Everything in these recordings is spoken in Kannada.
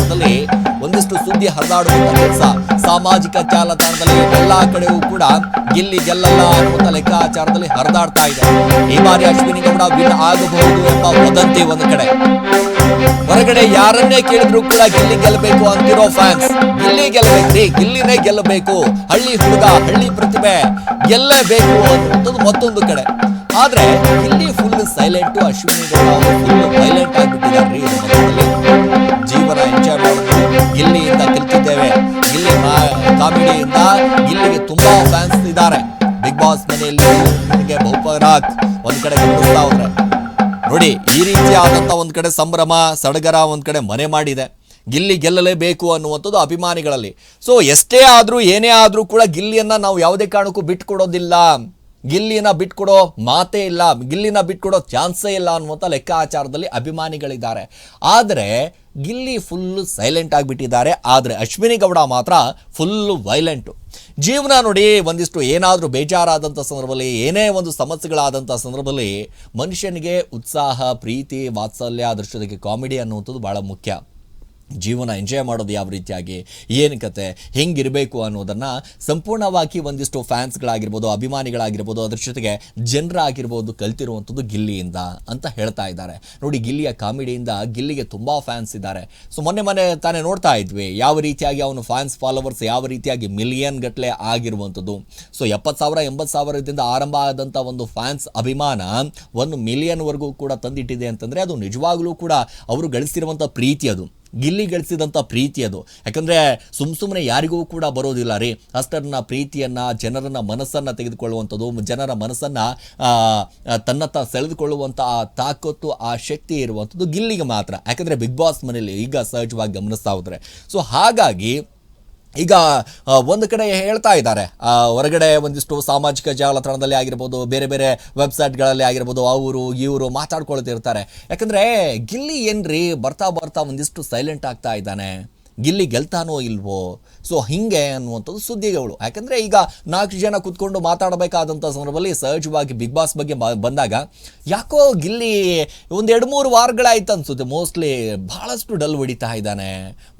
ಜಾಲತಾಣದಲ್ಲಿ ಒಂದಿಷ್ಟು ಸುದ್ದಿ ಹರಿದಾಡುವಂತ ಕೆಲಸ ಸಾಮಾಜಿಕ ಜಾಲತಾಣದಲ್ಲಿ ಎಲ್ಲಾ ಕಡೆಯೂ ಕೂಡ ಗಿಲ್ಲಿ ಗೆಲ್ಲಲ್ಲ ಅನ್ನುವಂತ ಲೆಕ್ಕಾಚಾರದಲ್ಲಿ ಹರಿದಾಡ್ತಾ ಇದೆ. ಈ ಬಾರಿ ಅಶ್ವಿನಿ ಗೌಡ ವಿನ್ ಆಗಬಹುದು ಎಂಬ ವದಂತಿ ಒಂದು ಕಡೆ. ಹೊರಗಡೆ ಯಾರನ್ನೇ ಕೇಳಿದ್ರು ಕೂಡ ಗಿಲ್ಲಿ ಗೆಲ್ಲಬೇಕು ಅಂತಿರೋ ಫ್ಯಾನ್ಸ್ ಗಿಲ್ಲಿ ಗೆಲ್ಲಬೇಕ್ರಿ ಗಿಲ್ಲಿನೇ ಗೆಲ್ಲಬೇಕು. ಹಳ್ಳಿ ಹುಡುಗ, ಹಳ್ಳಿ ಪ್ರತಿಭೆ, ಗೆಲ್ಲಬೇಕು ಅನ್ನುವಂಥದ್ದು ಮತ್ತೊಂದು ಕಡೆ. ಆದ್ರೆ ಇಲ್ಲಿ full silent Ashwini Gowda full violent ಆಗಿಬಿಟ್ಟಿದ್ದಾರೆ ಕಾಮಿಡಿಯಿಂದ ಇಲ್ಲಿಗೆ ತುಂಬಾ ಫ್ಯಾನ್ಸ್ ಇದ್ದಾರೆ. ಬಿಗ್ ಬಾಸ್ ಮನೆಯಲ್ಲಿ ನಿಮಗೆ ಬಹುಪರಾಕ್ ಒಂದ್ ಕಡೆ ಗಮನಿಸ್ತಾ ಹೋದ್ರೆ. ನೋಡಿ, ಈ ರೀತಿಯಾದಂಥ ಒಂದ್ ಕಡೆ ಸಂಭ್ರಮ, ಸಡಗರ, ಒಂದ್ ಕಡೆ ಮನೆ ಮಾಡಿದೆ. ಗಿಲ್ಲಿ ಗೆಲ್ಲಲೇಬೇಕು ಅನ್ನುವಂಥದ್ದು ಅಭಿಮಾನಿಗಳಲ್ಲಿ. ಸೊ ಎಷ್ಟೇ ಆದರೂ, ಏನೇ ಆದರೂ ಕೂಡ ಗಿಲ್ಲಿಯನ್ನು ನಾವು ಯಾವುದೇ ಕಾರಣಕ್ಕೂ ಬಿಟ್ಕೊಡೋದಿಲ್ಲ. ಗಿಲ್ಲಿನ ಬಿಟ್ಕೊಡೋ ಮಾತೇ ಇಲ್ಲ. ಗಿಲ್ಲಿನ ಬಿಟ್ಕೊಡೋ ಚಾನ್ಸೇ ಇಲ್ಲ ಅನ್ನುವಂಥ ಲೆಕ್ಕಾಚಾರದಲ್ಲಿ ಅಭಿಮಾನಿಗಳಿದ್ದಾರೆ. ಆದರೆ ಗಿಲ್ಲಿ ಫುಲ್ಲು ಸೈಲೆಂಟ್ ಆಗಿಬಿಟ್ಟಿದ್ದಾರೆ. ಆದರೆ ಅಶ್ವಿನಿ ಗೌಡ ಮಾತ್ರ ಫುಲ್ಲು ವೈಲೆಂಟು ಜೀವನ ನೋಡಿ ಒಂದಿಷ್ಟು ಏನಾದರೂ ಬೇಜಾರಾದಂಥ ಸಂದರ್ಭದಲ್ಲಿ, ಏನೇ ಒಂದು ಸಮಸ್ಯೆಗಳಾದಂಥ ಸಂದರ್ಭದಲ್ಲಿ ಮನುಷ್ಯನಿಗೆ ಉತ್ಸಾಹ, ಪ್ರೀತಿ, ವಾತ್ಸಲ್ಯ, ಅದೃಷ್ಟದಕ್ಕೆ ಕಾಮಿಡಿ ಅನ್ನುವಂಥದ್ದು ಭಾಳ ಮುಖ್ಯ. ಜೀವನ ಎಂಜಾಯ್ ಮಾಡೋದು ಯಾವ ರೀತಿಯಾಗಿ, ಏನು ಕತೆ, ಹೆಂಗಿರಬೇಕು ಅನ್ನೋದನ್ನು ಸಂಪೂರ್ಣವಾಗಿ ಒಂದಿಷ್ಟು ಫ್ಯಾನ್ಸ್ಗಳಾಗಿರ್ಬೋದು ಅಭಿಮಾನಿಗಳಾಗಿರ್ಬೋದು, ಅದ್ರ ಜೊತೆಗೆ ಜನರಾಗಿರ್ಬೋದು ಕಲ್ತಿರುವಂಥದ್ದು ಗಿಲ್ಲಿಯಿಂದ ಅಂತ ಹೇಳ್ತಾ ಇದ್ದಾರೆ. ನೋಡಿ, ಗಿಲ್ಲಿಯ ಕಾಮಿಡಿಯಿಂದ ಗಿಲ್ಲಿಗೆ ತುಂಬ ಫ್ಯಾನ್ಸ್ ಇದ್ದಾರೆ. ಸೊ ಮೊನ್ನೆ ಮೊನ್ನೆ ತಾನೇ ನೋಡ್ತಾ ಇದ್ವಿ, ಯಾವ ರೀತಿಯಾಗಿ ಅವನು ಫ್ಯಾನ್ಸ್ ಫಾಲೋವರ್ಸ್ ಯಾವ ರೀತಿಯಾಗಿ ಮಿಲಿಯನ್ ಗಟ್ಟಲೆ ಆಗಿರುವಂಥದ್ದು. ಸೊ ಎಪ್ಪತ್ತು ಸಾವಿರ, ಎಂಬತ್ತು ಸಾವಿರದಿಂದ ಆರಂಭ ಆದಂಥ ಒಂದು ಫ್ಯಾನ್ಸ್ ಅಭಿಮಾನ ಒಂದು ಮಿಲಿಯನ್ವರೆಗೂ ಕೂಡ ತಂದಿಟ್ಟಿದೆ ಅಂತಂದರೆ ಅದು ನಿಜವಾಗ್ಲೂ ಕೂಡ ಅವರು ಗಳಿಸಿರುವಂಥ ಪ್ರೀತಿ ಅದು. ಗಿಲ್ಲಿ ಗಳಿಸಿದಂಥ ಪ್ರೀತಿ ಅದು. ಯಾಕಂದರೆ ಸುಮ್ಮ ಸುಮ್ಮನೆ ಯಾರಿಗೂ ಕೂಡ ಬರೋದಿಲ್ಲ ರೀ. ಅಷ್ಟರನ್ನ ಪ್ರೀತಿಯನ್ನು, ಜನರನ್ನ ಮನಸ್ಸನ್ನು ತೆಗೆದುಕೊಳ್ಳುವಂಥದ್ದು, ಜನರ ಮನಸ್ಸನ್ನು ತನ್ನತ್ತ ಸೆಳೆದುಕೊಳ್ಳುವಂಥ ಆ ತಾಕತ್ತು, ಆ ಶಕ್ತಿ ಇರುವಂಥದ್ದು ಗಿಲ್ಲಿಗೆ ಮಾತ್ರ. ಯಾಕಂದರೆ ಬಿಗ್ ಬಾಸ್ ಮನೇಲಿ ಈಗ ಸಹಜವಾಗಿ ಗಮನಿಸ್ತಾ ಹೋದರೆ. ಸೊ ಹಾಗಾಗಿ ಈಗ ಒಂದು ಕಡೆ ಹೇಳ್ತಾ ಇದ್ದಾರೆ. ಹೊರಗಡೆ ಒಂದಿಷ್ಟು ಸಾಮಾಜಿಕ ಜಾಲತಾಣದಲ್ಲಿ ಆಗಿರ್ಬೋದು, ಬೇರೆ ಬೇರೆ ವೆಬ್ಸೈಟ್ಗಳಲ್ಲಿ ಆಗಿರ್ಬೋದು ಅವರು ಇವರು ಮಾತಾಡ್ಕೊಳ್ತಿರ್ತಾರೆ. ಯಾಕಂದರೆ ಗಿಲ್ಲಿ ಏನ್ರಿ ಬರ್ತಾ ಬರ್ತಾ ಒಂದಿಷ್ಟು ಸೈಲೆಂಟ್ ಆಗ್ತಾ ಇದ್ದಾನೆ. ಗಿಲ್ಲಿ ಗೆಲ್ತಾನೋ ಇಲ್ವೋ? ಸೊ ಹಿಂಗೆ ಅನ್ನುವಂಥದ್ದು ಸುದ್ದಿಗಳು. ಯಾಕಂದರೆ ಈಗ ನಾಲ್ಕು ಜನ ಕೂತ್ಕೊಂಡು ಮಾತಾಡಬೇಕಾದಂಥ ಸಂದರ್ಭದಲ್ಲಿ ಸಹಜವಾಗಿ ಬಿಗ್ ಬಾಸ್ ಬಗ್ಗೆ ಬಂದಾಗ ಯಾಕೋ ಗಿಲ್ಲಿ ಒಂದು ಎರಡು ಮೂರು ವಾರಗಳಾಯ್ತು ಅನ್ಸುತ್ತೆ. ಮೋಸ್ಟ್ಲಿ ಭಾಳಷ್ಟು ಡಲ್ ಹೊಡಿತಾ ಇದ್ದಾನೆ.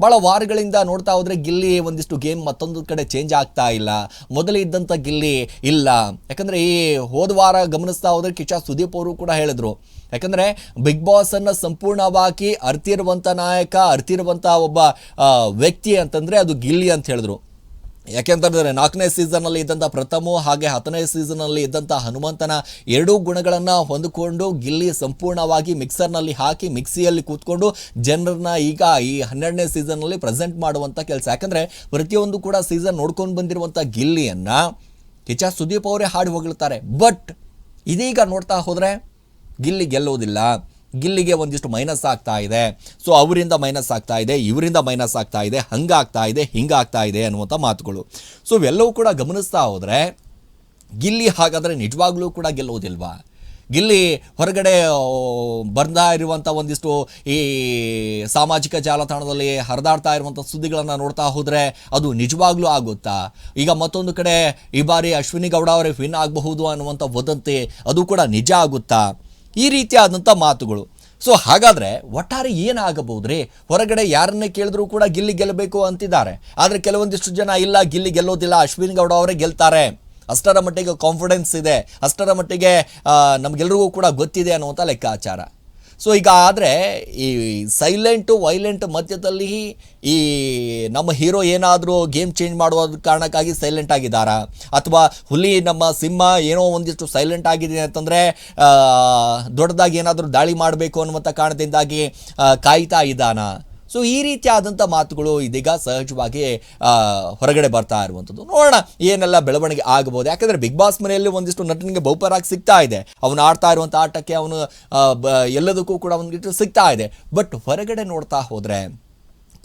ಭಾಳ ವಾರಗಳಿಂದ ನೋಡ್ತಾ ಹೋದರೆ ಗಿಲ್ಲಿ ಒಂದಿಷ್ಟು ಗೇಮ್ ಮತ್ತೊಂದು ಕಡೆ ಚೇಂಜ್ ಆಗ್ತಾ ಇಲ್ಲ. ಮೊದಲು ಇದ್ದಂಥ ಗಿಲ್ಲಿ ಇಲ್ಲ. ಯಾಕಂದರೆ ಈ ಹೋದ ವಾರ ಗಮನಿಸ್ತಾ ಹೋದರೆ ಕಿಚ್ಚ ಸುದೀಪ್ ಅವರು ಕೂಡ ಹೇಳಿದ್ರು. ಯಾಕಂದರೆ ಬಿಗ್ ಬಾಸನ್ನು ಸಂಪೂರ್ಣವಾಗಿ ಅರ್ತಿರುವಂಥ ನಾಯಕ, ಅರ್ತಿರುವಂಥ ಒಬ್ಬ ವ್ಯಕ್ತಿ ಅಂತಂದರೆ ಅದು ಗಿಲ್ಲಿ ಅಂತ ಹೇಳಿದ್ರು. ಯಾಕೆಂತಂದರೆ ನಾಲ್ಕನೇ ಸೀಸನ್ನಲ್ಲಿ ಇದ್ದಂಥ ಪ್ರಥಮ ಹಾಗೆ ಹತ್ತನೇ ಸೀಸನ್ನಲ್ಲಿ ಇದ್ದಂಥ ಹನುಮಂತನ ಎರಡೂ ಗುಣಗಳನ್ನು ಹೊಂದಿಕೊಂಡು ಗಿಲ್ಲಿ ಸಂಪೂರ್ಣವಾಗಿ ಮಿಕ್ಸರ್ನಲ್ಲಿ ಹಾಕಿ ಮಿಕ್ಸಿಯಲ್ಲಿ ಕೂತ್ಕೊಂಡು ಜನರನ್ನ ಈಗ ಈ ಹನ್ನೆರಡನೇ ಸೀಸನ್ನಲ್ಲಿ ಪ್ರೆಸೆಂಟ್ ಮಾಡುವಂಥ ಕೆಲಸ. ಯಾಕಂದರೆ ಪ್ರತಿಯೊಂದು ಕೂಡ ಸೀಸನ್ ನೋಡ್ಕೊಂಡು ಬಂದಿರುವಂಥ ಗಿಲ್ಲಿಯನ್ನು ಕಿಚ ಸುದೀಪ್ ಅವರೇ ಹಾಡಿ ಹೊಗಳ್ತಾರೆ. ಬಟ್ ಇದೀಗ ನೋಡ್ತಾ ಹೋದರೆ ಗಿಲ್ಲಿ ಗೆಲ್ಲೋದಿಲ್ಲ. ಗಿಲ್ಲಿಗೆ ಒಂದಿಷ್ಟು ಮೈನಸ್ ಆಗ್ತಾ ಇದೆ. ಸೊ ಅವರಿಂದ ಮೈನಸ್ ಆಗ್ತಾ ಇದೆ, ಇವರಿಂದ ಮೈನಸ್ ಆಗ್ತಾ ಇದೆ ಹಂಗಾಗ್ತಾ ಇದೆ ಹಿಂಗಾಗ್ತಾ ಇದೆ ಅನ್ನುವಂಥ ಮಾತುಗಳು. ಸೊ ಇವೆಲ್ಲವೂ ಕೂಡ ಗಮನಿಸ್ತಾ ಹೋದರೆ, ಗಿಲ್ಲಿ ಹಾಗಾದರೆ ನಿಜವಾಗ್ಲೂ ಕೂಡ ಗೆಲ್ಲುವುದಿಲ್ವಾ? ಗಿಲ್ಲಿ ಹೊರಗಡೆ ಬರ್ತಾ ಇರುವಂಥ ಒಂದಿಷ್ಟು ಈ ಸಾಮಾಜಿಕ ಜಾಲತಾಣದಲ್ಲಿ ಹರಿದಾಡ್ತಾ ಇರುವಂಥ ಸುದ್ದಿಗಳನ್ನು ನೋಡ್ತಾ ಹೋದರೆ ಅದು ನಿಜವಾಗ್ಲೂ ಆಗುತ್ತಾ? ಈಗ ಮತ್ತೊಂದು ಕಡೆ ಈ ಬಾರಿ ಅಶ್ವಿನಿ ಗೌಡ ಅವರೇ ವಿನ್ ಆಗಬಹುದು ಅನ್ನುವಂಥ ವದಂತಿ, ಅದು ಕೂಡ ನಿಜ ಆಗುತ್ತಾ? ಈ ರೀತಿಯಾದಂಥ ಮಾತುಗಳು. ಸೊ ಹಾಗಾದರೆ ಒಟ್ಟಾರೆ ಏನಾಗಬಹುದ್ರಿ, ಹೊರಗಡೆ ಯಾರನ್ನೇ ಕೇಳಿದ್ರು ಕೂಡ ಗಿಲ್ಲಿ ಗೆಲ್ಲಬೇಕು ಅಂತಿದ್ದಾರೆ. ಆದರೆ ಕೆಲವೊಂದಿಷ್ಟು ಜನ, ಇಲ್ಲ, ಗಿಲ್ಲಿ ಗೆಲ್ಲೋದಿಲ್ಲ, ಅಶ್ವಿನ್ ಗೌಡ ಅವರೇ ಗೆಲ್ತಾರೆ. ಅಷ್ಟರ ಮಟ್ಟಿಗೆ ಕಾನ್ಫಿಡೆನ್ಸ್ ಇದೆ. ಅಷ್ಟರ ಮಟ್ಟಿಗೆ ನಮಗೆಲ್ರಿಗೂ ಕೂಡ ಗೊತ್ತಿದೆ ಅನ್ನುವಂಥ ಲೆಕ್ಕಾಚಾರ. ಸೊ ಈಗ ಆದರೆ ಈ ಸೈಲೆಂಟು ವೈಲೆಂಟ್ ಮಧ್ಯದಲ್ಲಿ ಈ ನಮ್ಮ ಹೀರೋ ಏನಾದರೂ ಗೇಮ್ ಚೇಂಜ್ ಮಾಡುವ ಕಾರಣಕ್ಕಾಗಿ ಸೈಲೆಂಟ್ ಆಗಿದ್ದಾರಾ? ಅಥವಾ ಹುಲಿ ನಮ್ಮ ಸಿಂಹ ಏನೋ ಒಂದಿಷ್ಟು ಸೈಲೆಂಟ್ ಆಗಿದೆ ಅಂತಂದರೆ ದೊಡ್ಡದಾಗಿ ಏನಾದರೂ ದಾಳಿ ಮಾಡಬೇಕು ಅನ್ನುವಂಥ ಕಾರಣದಿಂದಾಗಿ ಕಾಯ್ತಾ ಇದ್ದಾನಾ? ಸೊ ಈ ರೀತಿಯಾದಂಥ ಮಾತುಗಳು ಇದೀಗ ಸಹಜವಾಗಿ ಹೊರಗಡೆ ಬರ್ತಾ ಇರುವಂಥದ್ದು. ನೋಡೋಣ ಏನೆಲ್ಲ ಬೆಳವಣಿಗೆ ಆಗಬಹುದು. ಯಾಕಂದರೆ ಬಿಗ್ ಬಾಸ್ ಮನೆಯಲ್ಲಿ ಒಂದಿಷ್ಟು ನಟನಿಗೆ ಬಹುಪರಾಗಿ ಸಿಗ್ತಾ ಇದೆ. ಅವನು ಆಡ್ತಾ ಇರುವಂಥ ಆಟಕ್ಕೆ ಅವನು ಎಲ್ಲದಕ್ಕೂ ಕೂಡ ಒಂದಿಷ್ಟು ಸಿಗ್ತಾ ಇದೆ. ಬಟ್ ಹೊರಗಡೆ ನೋಡ್ತಾ ಹೋದರೆ,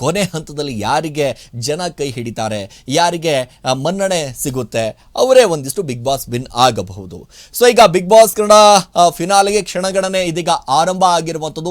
ಕೊನೆ ಹಂತದಲ್ಲಿ ಯಾರಿಗೆ ಜನ ಕೈ ಹಿಡಿತಾರೆ, ಯಾರಿಗೆ ಮನ್ನಣೆ ಸಿಗುತ್ತೆ, ಅವರೇ ಒಂದಿಷ್ಟು ಬಿಗ್ ಬಾಸ್ ಬಿನ್ ಆಗಬಹುದು. ಸೊ ಈಗ ಬಿಗ್ ಬಾಸ್ ಕನ್ನಡ ಫಿನಾಲಿಗೆ ಕ್ಷಣಗಣನೆ ಇದೀಗ ಆರಂಭ ಆಗಿರುವಂಥದ್ದು.